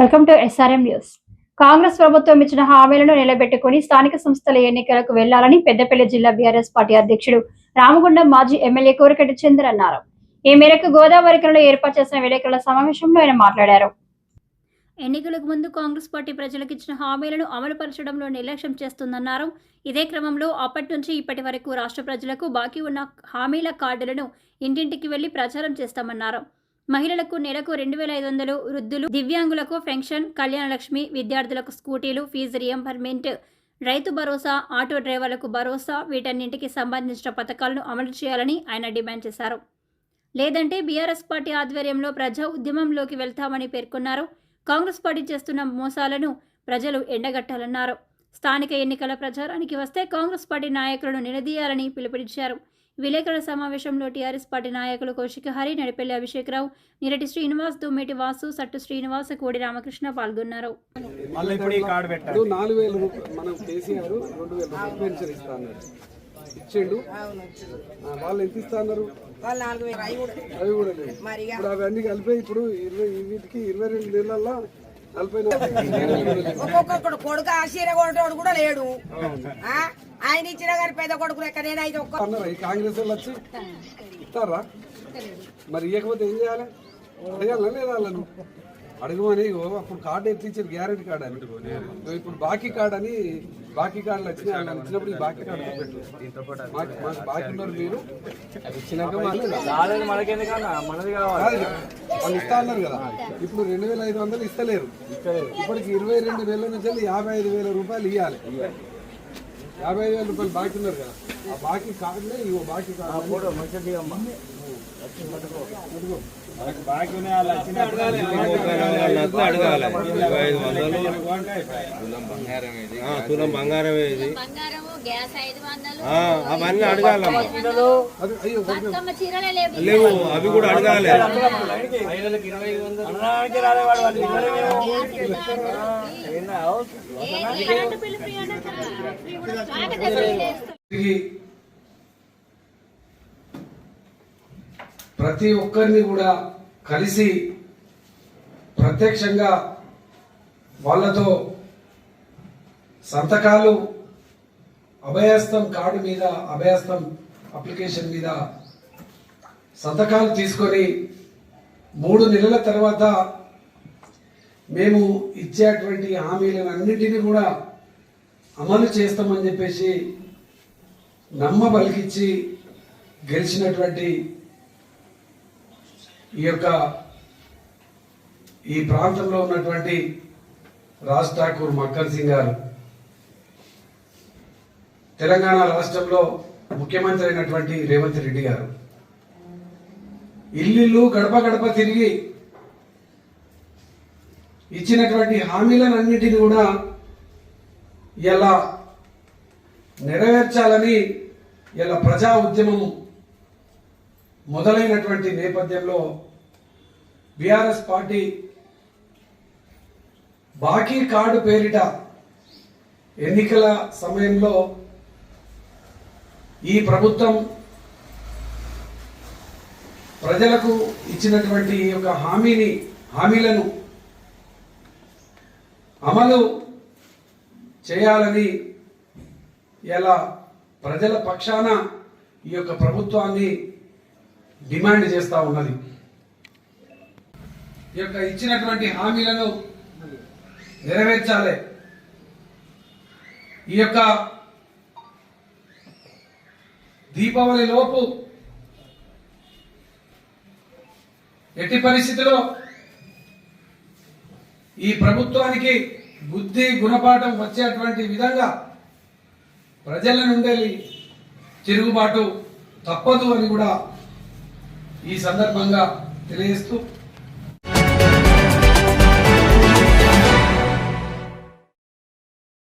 Welcome to SRM news Congress ప్రభుత్వం ఇచ్చిన హామీలను నిలబెట్టుకుని స్థానిక సంస్థల ఎన్నికలకు వెళ్ళాలని పెద్దపల్లి జిల్లా బీఆర్ఎస్ పార్టీ అధ్యక్షుడు రామగుండం మాజీ ఎమ్మెల్యే కోరికటి చంద్ర అన్నారు. ఈ మేరకు గోదావరికలలో ఏర్పాటు చేసిన విలేకరుల సమావేశంలో ఆయన మాట్లాడారు. ఎన్నికలకు ముందు కాంగ్రెస్ పార్టీ ప్రజలకు ఇచ్చిన హామీలను అమలుపరచడంలో నిర్లక్ష్యం చేస్తుందన్నారు. ఇదే క్రమంలో అప్పటి నుంచి ఇప్పటి వరకు రాష్ట్ర ప్రజలకు బాకీ ఉన్న హామీల కార్డులను ఇంటింటికి వెళ్ళి ప్రచారం చేస్తామన్నారు. మహిళలకు నెలకు రెండు వేల ఐదు వందలు వృద్ధులు దివ్యాంగులకు పెన్షన్ కళ్యాణ లక్ష్మి విద్యార్థులకు స్కూటీలు fee reimbursement Rythu Bharosa auto డ్రైవర్లకు భరోసా వీటన్నింటికి సంబంధించిన పథకాలను అమలు చేయాలని ఆయన డిమాండ్ చేశారు. లేదంటే బీఆర్ఎస్ పార్టీ ఆధ్వర్యంలో ప్రజా ఉద్యమంలోకి వెళ్తామని పేర్కొన్నారు. కాంగ్రెస్ పార్టీ చేస్తున్న మోసాలను ప్రజలు ఎండగట్టాలన్నారు. స్థానిక ఎన్నికల ప్రచారానికి వస్తే కాంగ్రెస్ పార్టీ నాయకులను నిలదీయాలని పిలుపునిచ్చారు. విలేకరుల సమావేశంలో టీఆర్ఎస్ పార్టీ నాయకులు కౌశిక హరి నడిపెల్లి అభిషేక్రావు నిరటి శ్రీనివాస్ దుమ్మేటి వాసు సట్టు శ్రీనివాస్ కోడి రామకృష్ణ పాల్గొన్నారు. ఇచ్చిండు. ఆ, వాళ్ళు ఎంత అవి కూడా ఇప్పుడు అవన్నీ కలిపి ఇప్పుడు ఇరవై వీటికి ఇరవై రెండు నెలల్లో నలభై ఒక్కొక్కడు కొడుకు ఆశీర్వ కొట్టేవాడు కూడా లేడు. ఆ? ఆయన ఇచ్చినా కానీ పెద్ద కొడుకు లెక్క నేనైతే ఒక్క అన్నారు? ఈ కాంగ్రెస్ వాళ్ళు వచ్చి ఇస్తారా? మరి ఇవ్వకపోతే ఏం చేయాలి? అడగాలా లేదా వాళ్ళను? అడగమని ఓ అప్పుడు కార్డు ఎత్తి ఇచ్చారు? గ్యారెంటీ కార్డు అని. ఇప్పుడు బాకీ కార్డు అని బాకీ కార్డులు వచ్చినాయి వాళ్ళని ఇచ్చినప్పుడు ఈ బాకీ కార్డు మాకు మాకు బాకీ ఉన్నారు మీరు. అది ఇచ్చినాక వాళ్ళు మనది వాళ్ళు ఇస్తా అన్నారు కదా. ఇప్పుడు రెండు వేల ఐదు వందలు ఇస్తలేరు. ఇప్పటికి ఇరవై రెండు వేల నుంచి యాభై ఐదు వేల రూపాయలు ఇవ్వాలి యాభై ఐదు వేల రూపాయలు బాకీ ఉన్నారు కదా. ఆ బాకీ కార్డులే ఇవో బాకీ మంచిగా దిగమ్మా మనకు బాకీ అడగాలి తులం బంగారం. ఇది బంగారము గ్యాస్ ఐదు వందలు ఆ, అవన్నీ చీరలే లేవు. అవి కూడా అడగాలి. ప్రతి ఒక్కరిని కూడా కలిసి ప్రత్యక్షంగా వాళ్ళతో సంతకాలు అభయాస్తం కార్డు మీద అభయస్థం అప్లికేషన్ మీద సంతకాలు తీసుకొని మూడు నెలల తర్వాత మేము ఇచ్చేటువంటి హామీలను అన్నింటినీ కూడా అమలు చేస్తామని చెప్పేసి నమ్మ పలికిచ్చి గెలిచినటువంటి ఈ యొక్క ఈ ప్రాంతంలో ఉన్నటువంటి రాజ్ ఠాకూర్ మక్కర్ సింగ్ గారు. తెలంగాణ రాష్ట్రంలో ముఖ్యమంత్రి అయినటువంటి రేవంత్ రెడ్డి గారు. ఇల్లు గడప గడప తిరిగి ఇచ్చినటువంటి హామీలన్నింటినీ కూడా ఇలా నెరవేర్చాలని ఇలా ప్రజా ఉద్యమం మొదలైనటువంటి నేపథ్యంలో బీఆర్ఎస్ పార్టీ బాకీ కార్డు పేరిట ఎన్నికల సమయంలో ఈ ప్రభుత్వం ప్రజలకు ఇచ్చినటువంటి ఈ యొక్క హామీని హామీలను అమలు చేయాలని ఇలా ప్రజల పక్షాన ఈ యొక్క ప్రభుత్వాన్ని డిమాండ్ చేస్తూ ఉన్నది. ఈ యొక్క ఇచ్చినటువంటి హామీలను నెరవేర్చాలి. ఈ యొక్క దీపావళి లోపు ఎట్టి పరిస్థితిలో ఈ ప్రభుత్వానికి బుద్ధి గుణపాఠం వచ్చేటువంటి విధంగా ప్రజల నుండి తిరుగుబాటు తప్పదు అని కూడా ఈ సందర్భంగా తెలియజేస్తూ